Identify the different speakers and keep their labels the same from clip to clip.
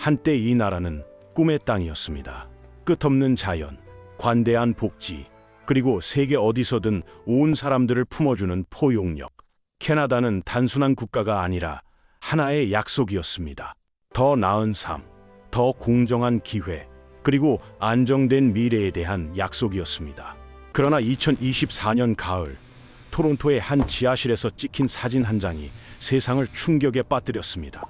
Speaker 1: 한때 이 나라는 꿈의 땅이었습니다. 끝없는 자연, 관대한 복지, 그리고 세계 어디서든 온 사람들을 품어주는 포용력. 캐나다는 단순한 국가가 아니라 하나의 약속이었습니다. 더 나은 삶, 더 공정한 기회, 그리고 안정된 미래에 대한 약속이었습니다. 그러나 2024년 가을, 토론토의 한 지하실에서 찍힌 사진 한 장이 세상을 충격에 빠뜨렸습니다.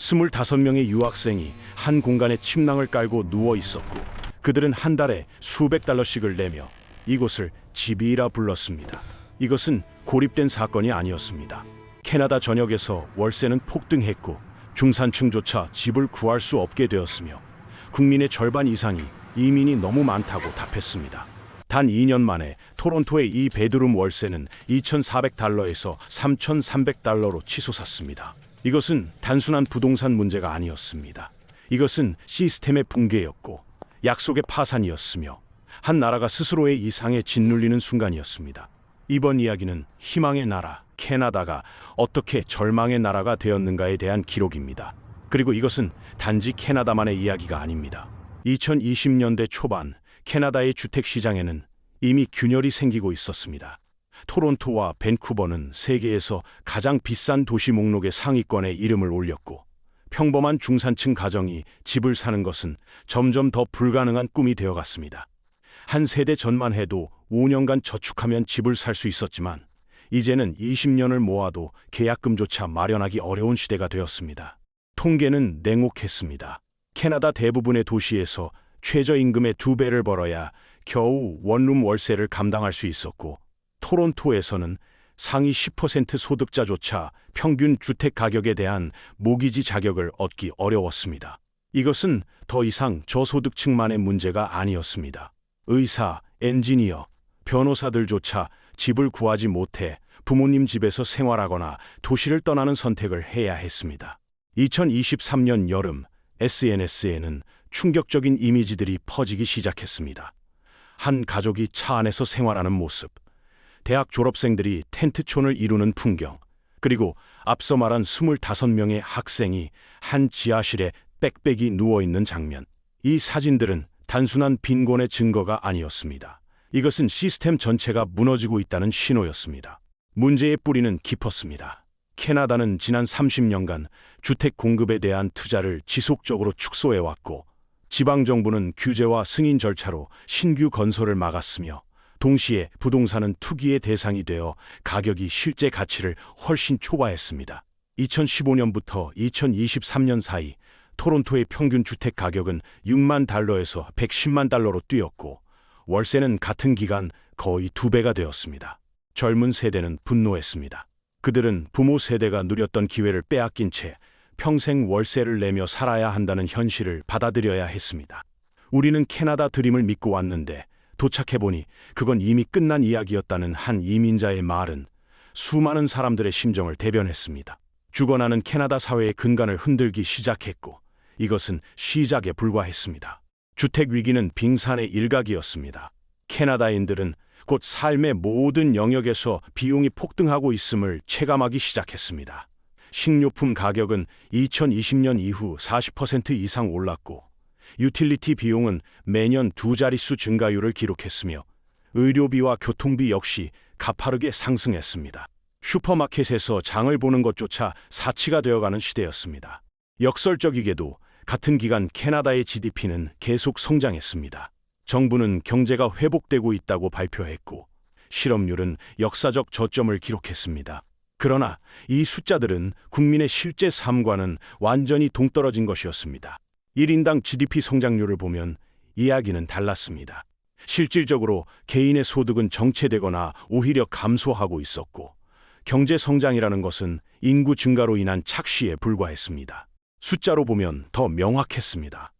Speaker 1: 25명의 유학생이 한 공간에 침낭을 깔고 누워 있었고 그들은 한 달에 수백 달러씩을 내며 이곳을 집이라 불렀습니다. 이것은 고립된 사건이 아니었습니다. 캐나다 전역에서 월세는 폭등했고 중산층조차 집을 구할 수 없게 되었으며 국민의 절반 이상이 이민이 너무 많다고 답했습니다. 단 2년 만에 토론토의 이 베드룸 월세는 2,400달러에서 3,300달러로 치솟았습니다. 이것은 단순한 부동산 문제가 아니었습니다. 이것은 시스템의 붕괴였고 약속의 파산이었으며 한 나라가 스스로의 이상에 짓눌리는 순간이었습니다. 이번 이야기는 희망의 나라 캐나다가 어떻게 절망의 나라가 되었는가에 대한 기록입니다. 그리고 이것은 단지 캐나다만의 이야기가 아닙니다. 2020년대 초반 캐나다의 주택 시장에는 이미 균열이 생기고 있었습니다. 토론토와 밴쿠버는 세계에서 가장 비싼 도시 목록의 상위권에 이름을 올렸고 평범한 중산층 가정이 집을 사는 것은 점점 더 불가능한 꿈이 되어갔습니다. 한 세대 전만 해도 5년간 저축하면 집을 살 수 있었지만 이제는 20년을 모아도 계약금조차 마련하기 어려운 시대가 되었습니다. 통계는 냉혹했습니다. 캐나다 대부분의 도시에서 최저임금의 두 배를 벌어야 겨우 원룸 월세를 감당할 수 있었고 토론토에서는 상위 10% 소득자조차 평균 주택 가격에 대한 모기지 자격을 얻기 어려웠습니다. 이것은 더 이상 저소득층만의 문제가 아니었습니다. 의사, 엔지니어, 변호사들조차 집을 구하지 못해 부모님 집에서 생활하거나 도시를 떠나는 선택을 해야 했습니다. 2023년 여름 SNS에는 충격적인 이미지들이 퍼지기 시작했습니다. 한 가족이 차 안에서 생활하는 모습, 대학 졸업생들이 텐트촌을 이루는 풍경, 그리고 앞서 말한 25명의 학생이 한 지하실에 빽빽이 누워 있는 장면. 이 사진들은 단순한 빈곤의 증거가 아니었습니다. 이것은 시스템 전체가 무너지고 있다는 신호였습니다. 문제의 뿌리는 깊었습니다. 캐나다는 지난 30년간 주택 공급에 대한 투자를 지속적으로 축소해왔고, 지방정부는 규제와 승인 절차로 신규 건설을 막았으며, 동시에 부동산은 투기의 대상이 되어 가격이 실제 가치를 훨씬 초과했습니다. 2015년부터 2023년 사이 토론토의 평균 주택 가격은 6만 달러에서 110만 달러로 뛰었고 월세는 같은 기간 거의 두 배가 되었습니다. 젊은 세대는 분노했습니다. 그들은 부모 세대가 누렸던 기회를 빼앗긴 채 평생 월세를 내며 살아야 한다는 현실을 받아들여야 했습니다. 우리는 캐나다 드림을 믿고 왔는데 도착해보니 그건 이미 끝난 이야기였다는 한 이민자의 말은 수많은 사람들의 심정을 대변했습니다. 죽어나는 캐나다 사회의 근간을 흔들기 시작했고 이것은 시작에 불과했습니다. 주택 위기는 빙산의 일각이었습니다. 캐나다인들은 곧 삶의 모든 영역에서 비용이 폭등하고 있음을 체감하기 시작했습니다. 식료품 가격은 2020년 이후 40% 이상 올랐고 유틸리티 비용은 매년 두 자릿수 증가율을 기록했으며 의료비와 교통비 역시 가파르게 상승했습니다. 슈퍼마켓에서 장을 보는 것조차 사치가 되어가는 시대였습니다. 역설적이게도 같은 기간 캐나다의 GDP는 계속 성장했습니다. 정부는 경제가 회복되고 있다고 발표했고 실업률은 역사적 저점을 기록했습니다. 그러나 이 숫자들은 국민의 실제 삶과는 완전히 동떨어진 것이었습니다. 1인당 GDP 성장률을 보면 이야기는 달랐습니다. 실질적으로 개인의 소득은 정체되거나 오히려 감소하고 있었고 경제 성장이라는 것은 인구 증가로 인한 착시에 불과했습니다. 숫자로 보면 더 명확했습니다.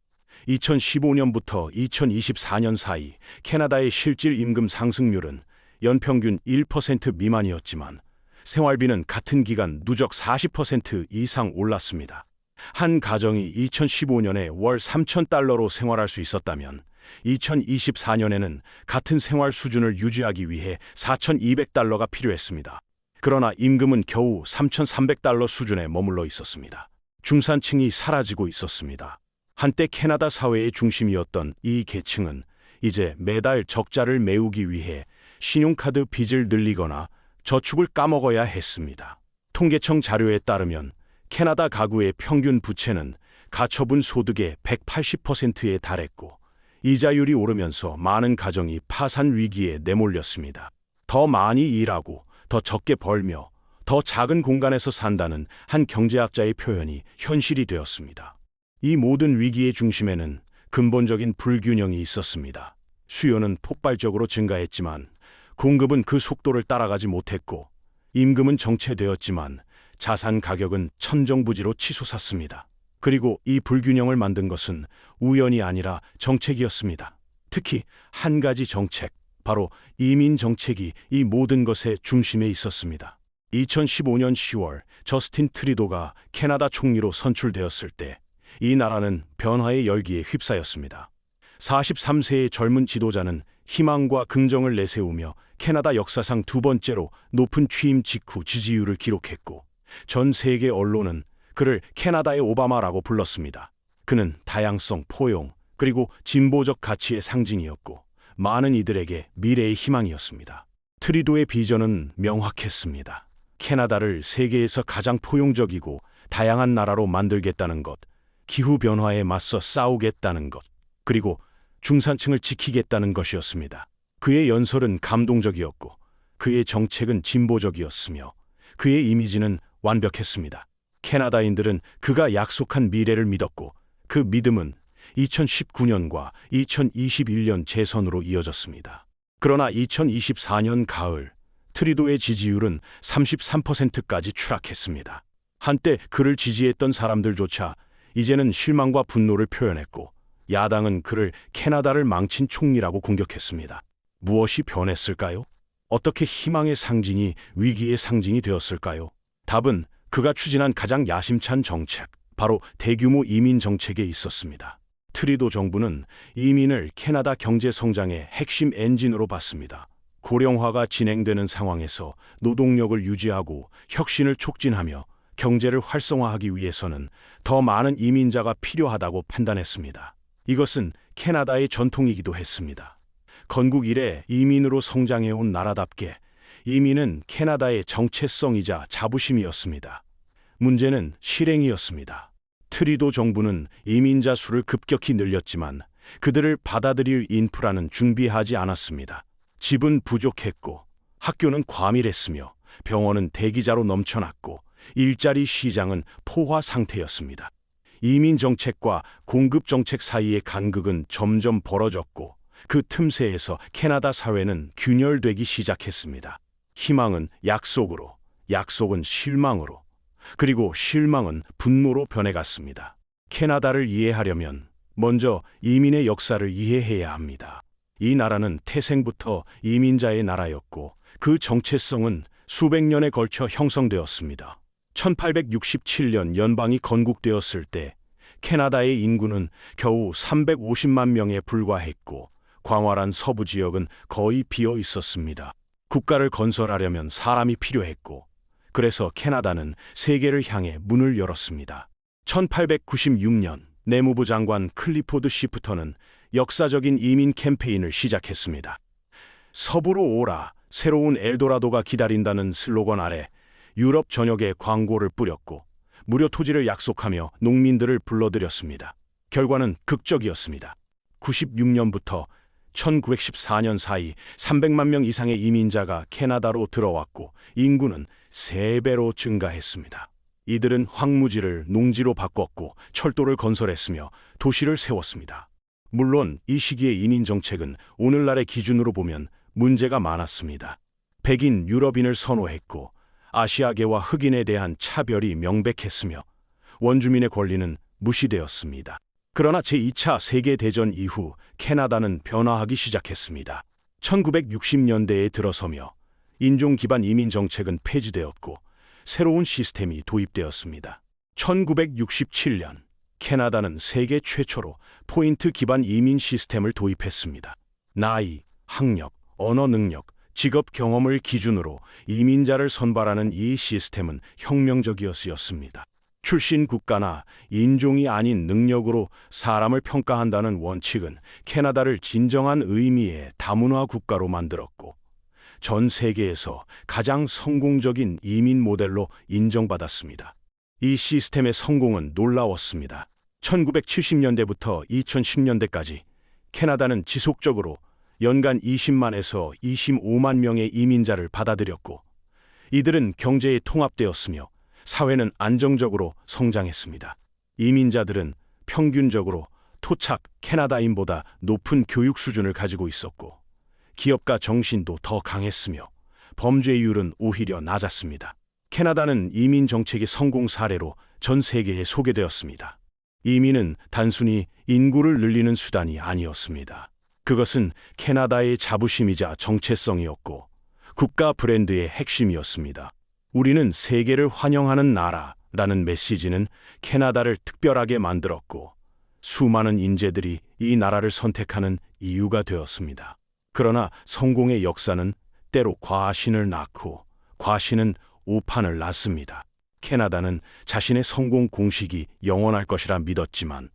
Speaker 1: 2015년부터 2024년 사이 캐나다의 실질 임금 상승률은 연평균 1% 미만이었지만 생활비는 같은 기간 누적 40% 이상 올랐습니다. 한 가정이 2015년에 월 3,000달러로 생활할 수 있었다면 2024년에는 같은 생활 수준을 유지하기 위해 4,200달러가 필요했습니다. 그러나 임금은 겨우 3,300달러 수준에 머물러 있었습니다. 중산층이 사라지고 있었습니다. 한때 캐나다 사회의 중심이었던 이 계층은 이제 매달 적자를 메우기 위해 신용카드 빚을 늘리거나 저축을 까먹어야 했습니다. 통계청 자료에 따르면 캐나다 가구의 평균 부채는 가처분 소득의 180%에 달했고 이자율이 오르면서 많은 가정이 파산 위기에 내몰렸습니다. 더 많이 일하고 더 적게 벌며 더 작은 공간에서 산다는 한 경제학자의 표현이 현실이 되었습니다. 이 모든 위기의 중심에는 근본적인 불균형이 있었습니다. 수요는 폭발적으로 증가했지만 공급은 그 속도를 따라가지 못했고 임금은 정체되었지만 자산 가격은 천정부지로 치솟았습니다. 그리고 이 불균형을 만든 것은 우연이 아니라 정책이었습니다. 특히 한 가지 정책, 바로 이민 정책이 이 모든 것의 중심에 있었습니다. 2015년 10월 저스틴 트리도가 캐나다 총리로 선출되었을 때 이 나라는 변화의 열기에 휩싸였습니다. 43세의 젊은 지도자는 희망과 긍정을 내세우며 캐나다 역사상 두 번째로 높은 취임 직후 지지율을 기록했고 전 세계 언론은 그를 캐나다의 오바마라고 불렀습니다. 그는 다양성, 포용, 그리고 진보적 가치의 상징이었고 많은 이들에게 미래의 희망이었습니다. 트리도의 비전은 명확했습니다. 캐나다를 세계에서 가장 포용적이고 다양한 나라로 만들겠다는 것, 기후 변화에 맞서 싸우겠다는 것, 그리고 중산층을 지키겠다는 것이었습니다. 그의 연설은 감동적이었고 그의 정책은 진보적이었으며 그의 이미지는 완벽했습니다. 캐나다인들은 그가 약속한 미래를 믿었고 그 믿음은 2019년과 2021년 재선으로 이어졌습니다. 그러나 2024년 가을 트리도의 지지율은 33%까지 추락했습니다. 한때 그를 지지했던 사람들조차 이제는 실망과 분노를 표현했고 야당은 그를 캐나다를 망친 총리라고 공격했습니다. 무엇이 변했을까요? 어떻게 희망의 상징이 위기의 상징이 되었을까요? 답은 그가 추진한 가장 야심찬 정책, 바로 대규모 이민 정책에 있었습니다. 트리도 정부는 이민을 캐나다 경제 성장의 핵심 엔진으로 봤습니다. 고령화가 진행되는 상황에서 노동력을 유지하고 혁신을 촉진하며 경제를 활성화하기 위해서는 더 많은 이민자가 필요하다고 판단했습니다. 이것은 캐나다의 전통이기도 했습니다. 건국 이래 이민으로 성장해온 나라답게 이민은 캐나다의 정체성이자 자부심이었습니다. 문제는 실행이었습니다. 트리도 정부는 이민자 수를 급격히 늘렸지만 그들을 받아들일 인프라는 준비하지 않았습니다. 집은 부족했고 학교는 과밀했으며 병원은 대기자로 넘쳐났고 일자리 시장은 포화 상태였습니다. 이민 정책과 공급 정책 사이의 간극은 점점 벌어졌고 그 틈새에서 캐나다 사회는 균열되기 시작했습니다. 희망은 약속으로, 약속은 실망으로, 그리고 실망은 분노로 변해갔습니다. 캐나다를 이해하려면 먼저 이민의 역사를 이해해야 합니다. 이 나라는 태생부터 이민자의 나라였고 그 정체성은 수백 년에 걸쳐 형성되었습니다. 1867년 연방이 건국되었을 때 캐나다의 인구는 겨우 350만 명에 불과했고 광활한 서부 지역은 거의 비어 있었습니다. 국가를 건설하려면 사람이 필요했고 그래서 캐나다는 세계를 향해 문을 열었습니다. 1896년 내무부 장관 클리포드 시프터는 역사적인 이민 캠페인을 시작했습니다. 서부로 오라, 새로운 엘도라도가 기다린다는 슬로건 아래 유럽 전역에 광고를 뿌렸고 무료 토지를 약속하며 농민들을 불러들였습니다. 결과는 극적이었습니다. 96년부터 1914년 사이 300만 명 이상의 이민자가 캐나다로 들어왔고 인구는 3배로 증가했습니다. 이들은 황무지를 농지로 바꿨고 철도를 건설했으며 도시를 세웠습니다. 물론 이 시기의 이민 정책은 오늘날의 기준으로 보면 문제가 많았습니다. 백인 유럽인을 선호했고 아시아계와 흑인에 대한 차별이 명백했으며 원주민의 권리는 무시되었습니다. 그러나 제2차 세계대전 이후 캐나다는 변화하기 시작했습니다. 1960년대에 들어서며 인종 기반 이민 정책은 폐지되었고 새로운 시스템이 도입되었습니다. 1967년 캐나다는 세계 최초로 포인트 기반 이민 시스템을 도입했습니다. 나이, 학력, 언어 능력, 직업 경험을 기준으로 이민자를 선발하는 이 시스템은 혁명적이었습니다. 출신 국가나 인종이 아닌 능력으로 사람을 평가한다는 원칙은 캐나다를 진정한 의미의 다문화 국가로 만들었고 전 세계에서 가장 성공적인 이민 모델로 인정받았습니다. 이 시스템의 성공은 놀라웠습니다. 1970년대부터 2010년대까지 캐나다는 지속적으로 연간 20만에서 25만 명의 이민자를 받아들였고 이들은 경제에 통합되었으며 사회는 안정적으로 성장했습니다. 이민자들은 평균적으로 토착 캐나다인보다 높은 교육 수준을 가지고 있었고 기업가 정신도 더 강했으며 범죄율은 오히려 낮았습니다. 캐나다는 이민 정책의 성공 사례로 전 세계에 소개되었습니다. 이민은 단순히 인구를 늘리는 수단이 아니었습니다. 그것은 캐나다의 자부심이자 정체성이었고 국가 브랜드의 핵심이었습니다. 우리는 세계를 환영하는 나라라는 메시지는 캐나다를 특별하게 만들었고 수많은 인재들이 이 나라를 선택하는 이유가 되었습니다. 그러나 성공의 역사는 때로 과신을 낳고 과신은 오판을 낳습니다. 캐나다는 자신의 성공 공식이 영원할 것이라 믿었지만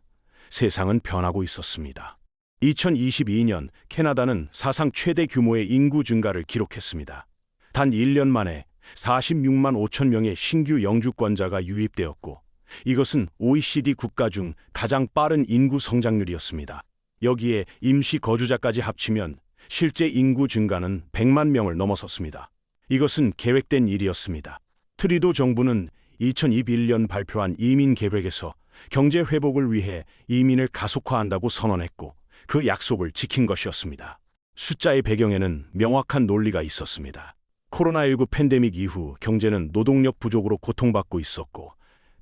Speaker 1: 세상은 변하고 있었습니다. 2022년 캐나다는 사상 최대 규모의 인구 증가를 기록했습니다. 단 1년 만에 46만 5천 명의 신규 영주권자가 유입되었고 이것은 OECD 국가 중 가장 빠른 인구 성장률이었습니다. 여기에 임시 거주자까지 합치면 실제 인구 증가는 100만 명을 넘어섰습니다. 이것은 계획된 일이었습니다. 트리도 정부는 2021년 발표한 이민 계획에서 경제 회복을 위해 이민을 가속화한다고 선언했고 그 약속을 지킨 것이었습니다. 숫자의 배경에는 명확한 논리가 있었습니다. 코로나19 팬데믹 이후 경제는 노동력 부족으로 고통받고 있었고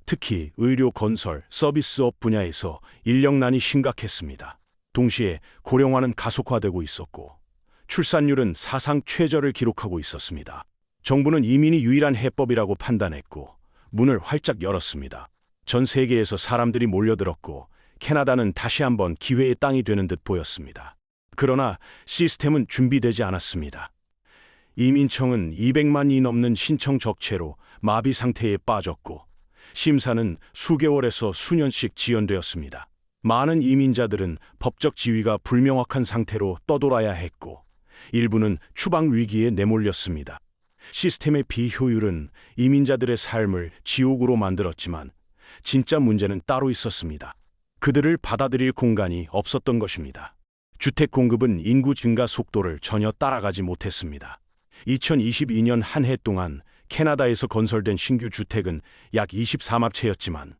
Speaker 1: 특히 의료 건설, 서비스업 분야에서 인력난이 심각했습니다. 동시에 고령화는 가속화되고 있었고 출산율은 사상 최저를 기록하고 있었습니다. 정부는 이민이 유일한 해법이라고 판단했고 문을 활짝 열었습니다. 전 세계에서 사람들이 몰려들었고 캐나다는 다시 한번 기회의 땅이 되는 듯 보였습니다. 그러나 시스템은 준비되지 않았습니다. 이민청은 200만이 넘는 신청 적체로 마비 상태에 빠졌고 심사는 수개월에서 수년씩 지연되었습니다. 많은 이민자들은 법적 지위가 불명확한 상태로 떠돌아야 했고 일부는 추방 위기에 내몰렸습니다. 시스템의 비효율은 이민자들의 삶을 지옥으로 만들었지만 진짜 문제는 따로 있었습니다. 그들을 받아들일 공간이 없었던 것입니다. 주택 공급은 인구 증가 속도를 전혀 따라가지 못했습니다. 2022년 한 해 동안 캐나다에서 건설된 신규 주택은 약 24만 채였지만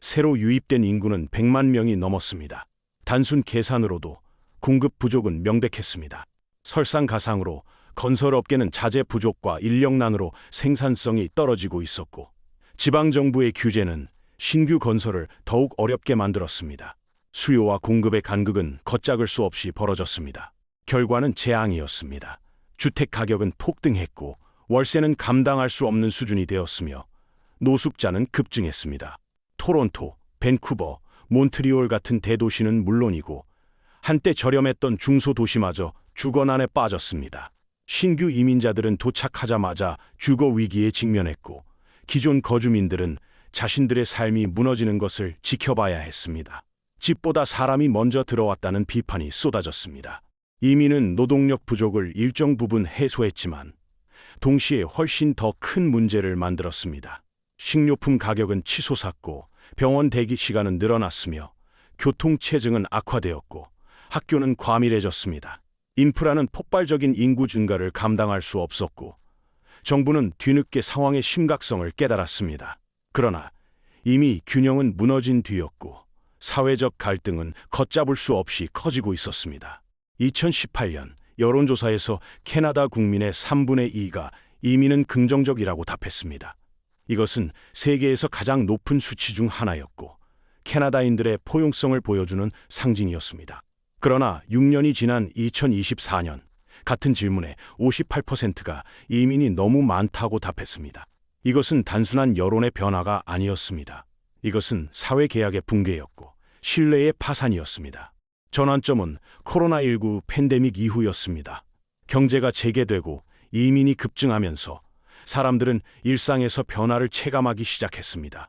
Speaker 1: 새로 유입된 인구는 100만 명이 넘었습니다. 단순 계산으로도 공급 부족은 명백했습니다. 설상가상으로 건설업계는 자재 부족과 인력난으로 생산성이 떨어지고 있었고 지방정부의 규제는 신규 건설을 더욱 어렵게 만들었습니다. 수요와 공급의 간극은 걷잡을 수 없이 벌어졌습니다. 결과는 재앙이었습니다. 주택 가격은 폭등했고 월세는 감당할 수 없는 수준이 되었으며 노숙자는 급증했습니다. 토론토, 밴쿠버, 몬트리올 같은 대도시는 물론이고 한때 저렴했던 중소도시마저 주거난에 빠졌습니다. 신규 이민자들은 도착하자마자 주거 위기에 직면했고 기존 거주민들은 자신들의 삶이 무너지는 것을 지켜봐야 했습니다. 집보다 사람이 먼저 들어왔다는 비판이 쏟아졌습니다. 이민은 노동력 부족을 일정 부분 해소했지만 동시에 훨씬 더 큰 문제를 만들었습니다. 식료품 가격은 치솟았고 병원 대기 시간은 늘어났으며 교통 체증은 악화되었고 학교는 과밀해졌습니다. 인프라는 폭발적인 인구 증가를 감당할 수 없었고 정부는 뒤늦게 상황의 심각성을 깨달았습니다. 그러나 이미 균형은 무너진 뒤였고 사회적 갈등은 걷잡을 수 없이 커지고 있었습니다. 2018년 여론조사에서 캐나다 국민의 3분의 2가 이민은 긍정적이라고 답했습니다. 이것은 세계에서 가장 높은 수치 중 하나였고 캐나다인들의 포용성을 보여주는 상징이었습니다. 그러나 6년이 지난 2024년 같은 질문에 58%가 이민이 너무 많다고 답했습니다. 이것은 단순한 여론의 변화가 아니었습니다. 이것은 사회 계약의 붕괴였고 신뢰의 파산이었습니다. 전환점은 코로나19 팬데믹 이후였습니다. 경제가 재개되고 이민이 급증하면서 사람들은 일상에서 변화를 체감하기 시작했습니다.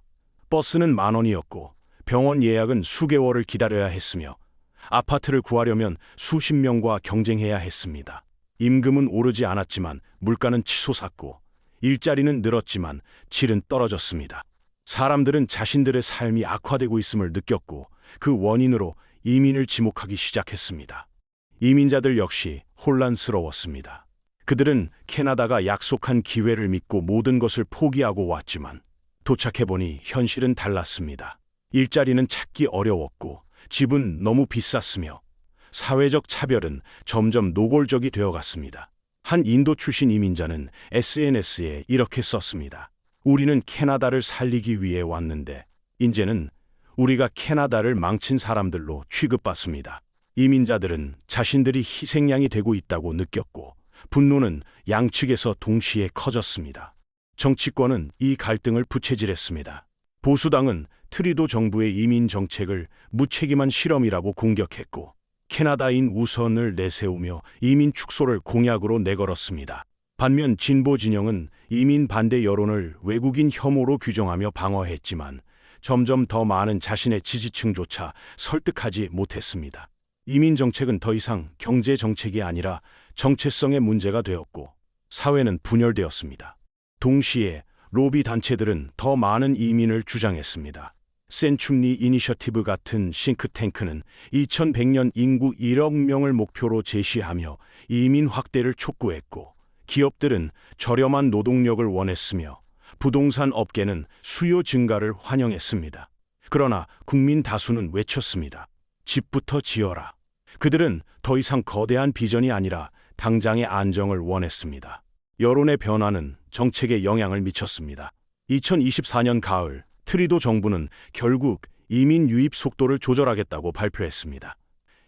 Speaker 1: 버스는 만 원이었고 병원 예약은 수개월을 기다려야 했으며 아파트를 구하려면 수십 명과 경쟁해야 했습니다. 임금은 오르지 않았지만 물가는 치솟았고 일자리는 늘었지만 질은 떨어졌습니다. 사람들은 자신들의 삶이 악화되고 있음을 느꼈고 그 원인으로 이민을 지목하기 시작했습니다. 이민자들 역시 혼란스러웠습니다. 그들은 캐나다가 약속한 기회를 믿고 모든 것을 포기하고 왔지만 도착해보니 현실은 달랐습니다. 일자리는 찾기 어려웠고 집은 너무 비쌌으며 사회적 차별은 점점 노골적이 되어갔습니다. 한 인도 출신 이민자는 SNS에 이렇게 썼습니다. 우리는 캐나다를 살리기 위해 왔는데 이제는 우리가 캐나다를 망친 사람들로 취급받습니다. 이민자들은 자신들이 희생양이 되고 있다고 느꼈고 분노는 양측에서 동시에 커졌습니다. 정치권은 이 갈등을 부채질했습니다. 보수당은 트리도 정부의 이민 정책을 무책임한 실험이라고 공격했고 캐나다인 우선을 내세우며 이민 축소를 공약으로 내걸었습니다. 반면 진보 진영은 이민 반대 여론을 외국인 혐오로 규정하며 방어했지만 점점 더 많은 자신의 지지층조차 설득하지 못했습니다. 이민 정책은 더 이상 경제 정책이 아니라 정체성의 문제가 되었고 사회는 분열되었습니다. 동시에 로비 단체들은 더 많은 이민을 주장했습니다. 센춤리 이니셔티브 같은 싱크탱크는 2100년 인구 1억 명을 목표로 제시하며 이민 확대를 촉구했고 기업들은 저렴한 노동력을 원했으며 부동산 업계는 수요 증가를 환영했습니다. 그러나 국민 다수는 외쳤습니다. 집부터 지어라. 그들은 더 이상 거대한 비전이 아니라 당장의 안정을 원했습니다. 여론의 변화는 정책에 영향을 미쳤습니다. 2024년 가을 트리도 정부는 결국 이민 유입 속도를 조절하겠다고 발표했습니다.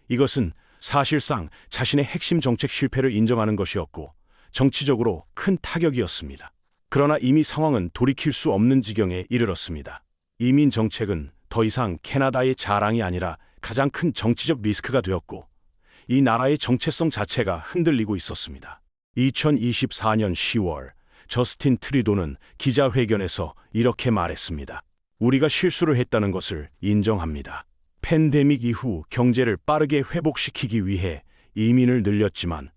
Speaker 1: 이것은 사실상 자신의 핵심 정책 실패를 인정하는 것이었고 정치적으로 큰 타격이었습니다. 그러나 이미 상황은 돌이킬 수 없는 지경에 이르렀습니다. 이민 정책은 더 이상 캐나다의 자랑이 아니라 가장 큰 정치적 리스크가 되었고 이 나라의 정체성 자체가 흔들리고 있었습니다. 2024년 10월 저스틴 트리도는 기자회견에서 이렇게 말했습니다. 우리가 실수를 했다는 것을 인정합니다. 팬데믹 이후 경제를 빠르게 회복시키기 위해 이민을 늘렸지만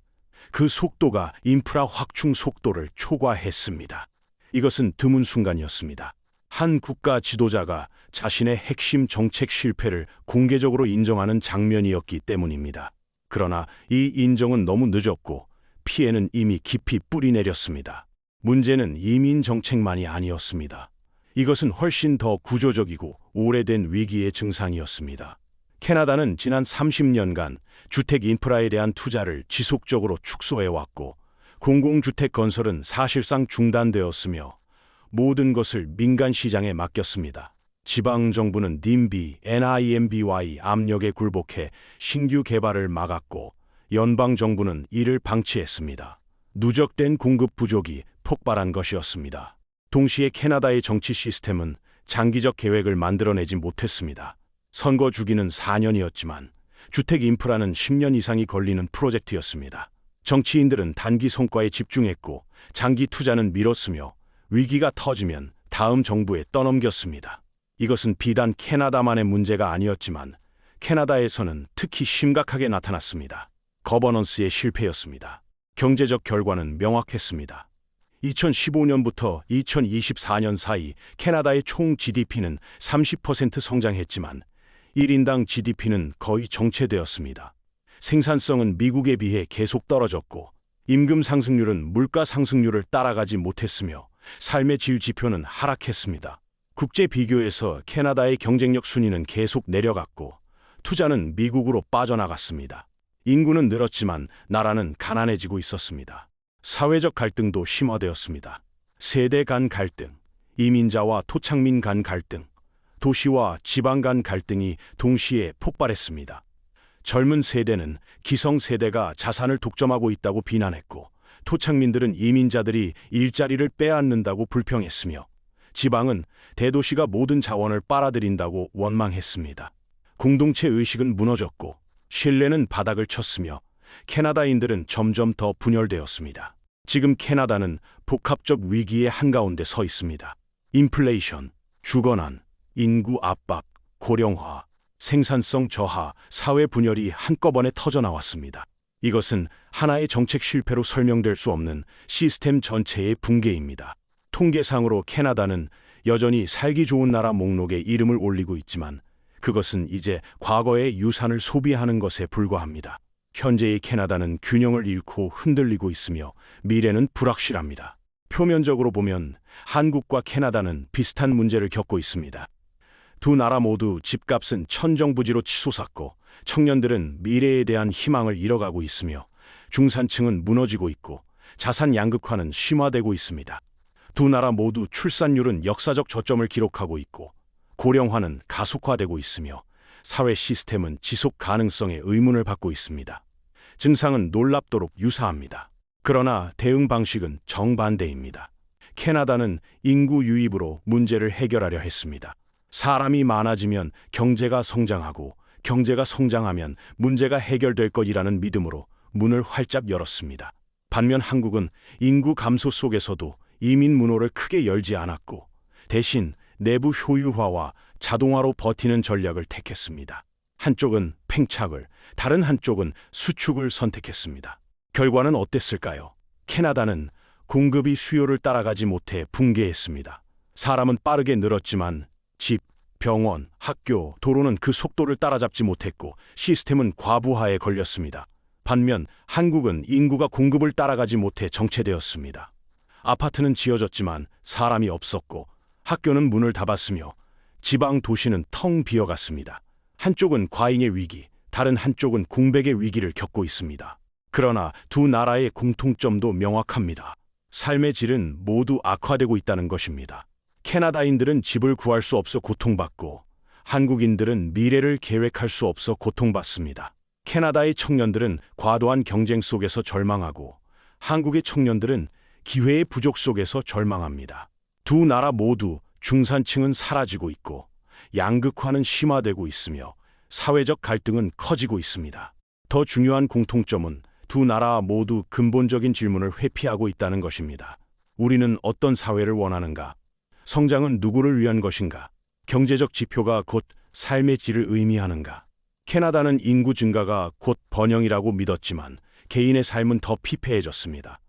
Speaker 1: 그 속도가 인프라 확충 속도를 초과했습니다. 이것은 드문 순간이었습니다. 한 국가 지도자가 자신의 핵심 정책 실패를 공개적으로 인정하는 장면이었기 때문입니다. 그러나 이 인정은 너무 늦었고 피해는 이미 깊이 뿌리 내렸습니다. 문제는 이민 정책만이 아니었습니다. 이것은 훨씬 더 구조적이고 오래된 위기의 증상이었습니다. 캐나다는 지난 30년간 주택 인프라에 대한 투자를 지속적으로 축소해 왔고 공공주택 건설은 사실상 중단되었으며 모든 것을 민간 시장에 맡겼습니다. 지방 정부는 님비, NIMBY 압력에 굴복해 신규 개발을 막았고 연방 정부는 이를 방치했습니다. 누적된 공급 부족이 폭발한 것이었습니다. 동시에 캐나다의 정치 시스템은 장기적 계획을 만들어내지 못했습니다. 선거 주기는 4년이었지만 주택 인프라는 10년 이상이 걸리는 프로젝트였습니다. 정치인들은 단기 성과에 집중했고 장기 투자는 미뤘으며 위기가 터지면 다음 정부에 떠넘겼습니다. 이것은 비단 캐나다만의 문제가 아니었지만 캐나다에서는 특히 심각하게 나타났습니다. 거버넌스의 실패였습니다. 경제적 결과는 명확했습니다. 2015년부터 2024년 사이 캐나다의 총 GDP는 30% 성장했지만 1인당 GDP는 거의 정체되었습니다. 생산성은 미국에 비해 계속 떨어졌고 임금 상승률은 물가 상승률을 따라가지 못했으며 삶의 질 지표는 하락했습니다. 국제 비교에서 캐나다의 경쟁력 순위는 계속 내려갔고 투자는 미국으로 빠져나갔습니다. 인구는 늘었지만 나라는 가난해지고 있었습니다. 사회적 갈등도 심화되었습니다. 세대 간 갈등, 이민자와 토착민 간 갈등, 도시와 지방 간 갈등이 동시에 폭발했습니다. 젊은 세대는 기성 세대가 자산을 독점하고 있다고 비난했고, 토착민들은 이민자들이 일자리를 빼앗는다고 불평했으며, 지방은 대도시가 모든 자원을 빨아들인다고 원망했습니다. 공동체 의식은 무너졌고, 신뢰는 바닥을 쳤으며, 캐나다인들은 점점 더 분열되었습니다. 지금 캐나다는 복합적 위기의 한가운데 서 있습니다. 인플레이션, 주거난, 인구 압박, 고령화, 생산성 저하, 사회 분열이 한꺼번에 터져 나왔습니다. 이것은 하나의 정책 실패로 설명될 수 없는 시스템 전체의 붕괴입니다. 통계상으로 캐나다는 여전히 살기 좋은 나라 목록에 이름을 올리고 있지만 그것은 이제 과거의 유산을 소비하는 것에 불과합니다. 현재의 캐나다는 균형을 잃고 흔들리고 있으며 미래는 불확실합니다. 표면적으로 보면 한국과 캐나다는 비슷한 문제를 겪고 있습니다. 두 나라 모두 집값은 천정부지로 치솟았고 청년들은 미래에 대한 희망을 잃어가고 있으며 중산층은 무너지고 있고 자산 양극화는 심화되고 있습니다. 두 나라 모두 출산율은 역사적 저점을 기록하고 있고 고령화는 가속화되고 있으며 사회 시스템은 지속 가능성에 의문을 받고 있습니다. 증상은 놀랍도록 유사합니다. 그러나 대응 방식은 정반대입니다. 캐나다는 인구 유입으로 문제를 해결하려 했습니다. 사람이 많아지면 경제가 성장하고 경제가 성장하면 문제가 해결될 것이라는 믿음으로 문을 활짝 열었습니다. 반면 한국은 인구 감소 속에서도 이민 문호를 크게 열지 않았고 대신 내부 효율화와 자동화로 버티는 전략을 택했습니다. 한쪽은 팽착을, 다른 한쪽은 수축을 선택했습니다. 결과는 어땠을까요? 캐나다는 공급이 수요를 따라가지 못해 붕괴했습니다. 사람은 빠르게 늘었지만 집, 병원, 학교, 도로는 그 속도를 따라잡지 못했고 시스템은 과부하에 걸렸습니다. 반면 한국은 인구가 공급을 따라가지 못해 정체되었습니다. 아파트는 지어졌지만 사람이 없었고 학교는 문을 닫았으며 지방 도시는 텅 비어갔습니다. 한쪽은 과잉의 위기, 다른 한쪽은 공백의 위기를 겪고 있습니다. 그러나 두 나라의 공통점도 명확합니다. 삶의 질은 모두 악화되고 있다는 것입니다. 캐나다인들은 집을 구할 수 없어 고통받고 한국인들은 미래를 계획할 수 없어 고통받습니다. 캐나다의 청년들은 과도한 경쟁 속에서 절망하고 한국의 청년들은 기회의 부족 속에서 절망합니다. 두 나라 모두 중산층은 사라지고 있고 양극화는 심화되고 있으며 사회적 갈등은 커지고 있습니다. 더 중요한 공통점은 두 나라 모두 근본적인 질문을 회피하고 있다는 것입니다. 우리는 어떤 사회를 원하는가? 성장은 누구를 위한 것인가? 경제적 지표가 곧 삶의 질을 의미하는가? 캐나다는 인구 증가가 곧 번영이라고 믿었지만 개인의 삶은 더 피폐해졌습니다.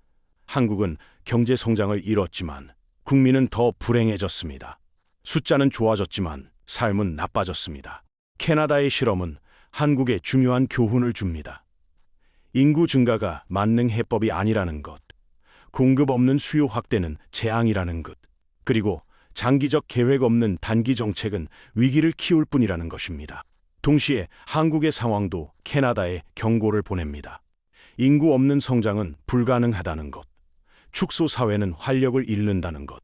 Speaker 1: 한국은 경제 성장을 이뤘지만 국민은 더 불행해졌습니다. 숫자는 좋아졌지만 삶은 나빠졌습니다. 캐나다의 실험은 한국에 중요한 교훈을 줍니다. 인구 증가가 만능 해법이 아니라는 것, 공급 없는 수요 확대는 재앙이라는 것, 그리고 장기적 계획 없는 단기 정책은 위기를 키울 뿐이라는 것입니다. 동시에 한국의 상황도 캐나다에 경고를 보냅니다. 인구 없는 성장은 불가능하다는 것, 축소 사회는 활력을 잃는다는 것,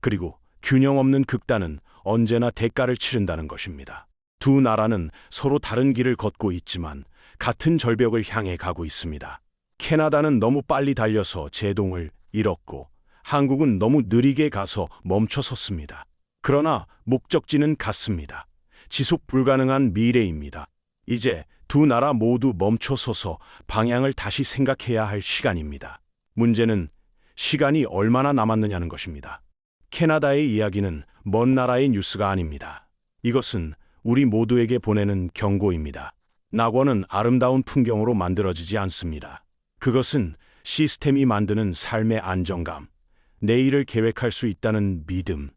Speaker 1: 그리고 균형 없는 극단은 언제나 대가를 치른다는 것입니다. 두 나라는 서로 다른 길을 걷고 있지만 같은 절벽을 향해 가고 있습니다. 캐나다는 너무 빨리 달려서 제동을 잃었고 한국은 너무 느리게 가서 멈춰 섰습니다. 그러나 목적지는 같습니다. 지속 불가능한 미래입니다. 이제 두 나라 모두 멈춰 서서 방향을 다시 생각해야 할 시간입니다. 문제는 시간이 얼마나 남았느냐는 것입니다. 캐나다의 이야기는 먼 나라의 뉴스가 아닙니다. 이것은 우리 모두에게 보내는 경고입니다. 낙원은 아름다운 풍경으로 만들어지지 않습니다. 그것은 시스템이 만드는 삶의 안정감, 내일을 계획할 수 있다는 믿음,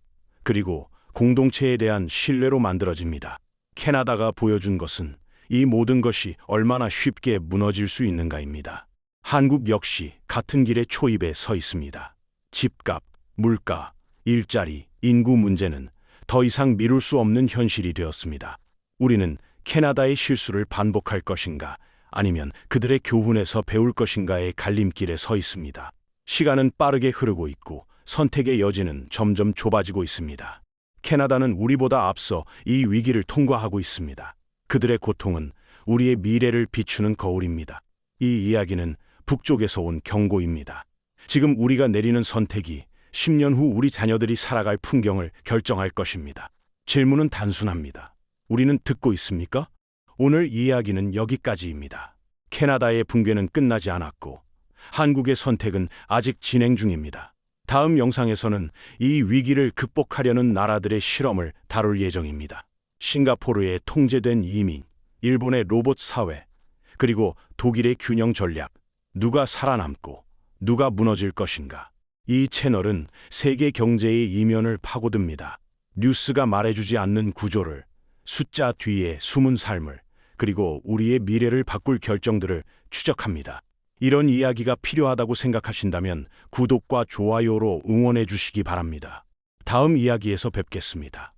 Speaker 1: 그리고 공동체에 대한 신뢰로 만들어집니다. 캐나다가 보여준 것은 이 모든 것이 얼마나 쉽게 무너질 수 있는가입니다. 한국 역시 같은 길의 초입에 서 있습니다. 집값, 물가, 일자리, 인구 문제는 더 이상 미룰 수 없는 현실이 되었습니다. 우리는 캐나다의 실수를 반복할 것인가 아니면 그들의 교훈에서 배울 것인가의 갈림길에 서 있습니다. 시간은 빠르게 흐르고 있고 선택의 여지는 점점 좁아지고 있습니다. 캐나다는 우리보다 앞서 이 위기를 통과하고 있습니다. 그들의 고통은 우리의 미래를 비추는 거울입니다. 이 이야기는 북쪽에서 온 경고입니다. 지금 우리가 내리는 선택이 10년 후 우리 자녀들이 살아갈 풍경을 결정할 것입니다. 질문은 단순합니다. 우리는 듣고 있습니까? 오늘 이야기는 여기까지입니다. 캐나다의 붕괴는 끝나지 않았고 한국의 선택은 아직 진행 중입니다. 다음 영상에서는 이 위기를 극복하려는 나라들의 실험을 다룰 예정입니다. 싱가포르의 통제된 이민, 일본의 로봇 사회, 그리고 독일의 균형 전략. 누가 살아남고 누가 무너질 것인가. 이 채널은 세계 경제의 이면을 파고듭니다. 뉴스가 말해주지 않는 구조를, 숫자 뒤에 숨은 삶을, 그리고 우리의 미래를 바꿀 결정들을 추적합니다. 이런 이야기가 필요하다고 생각하신다면 구독과 좋아요로 응원해 주시기 바랍니다. 다음 이야기에서 뵙겠습니다.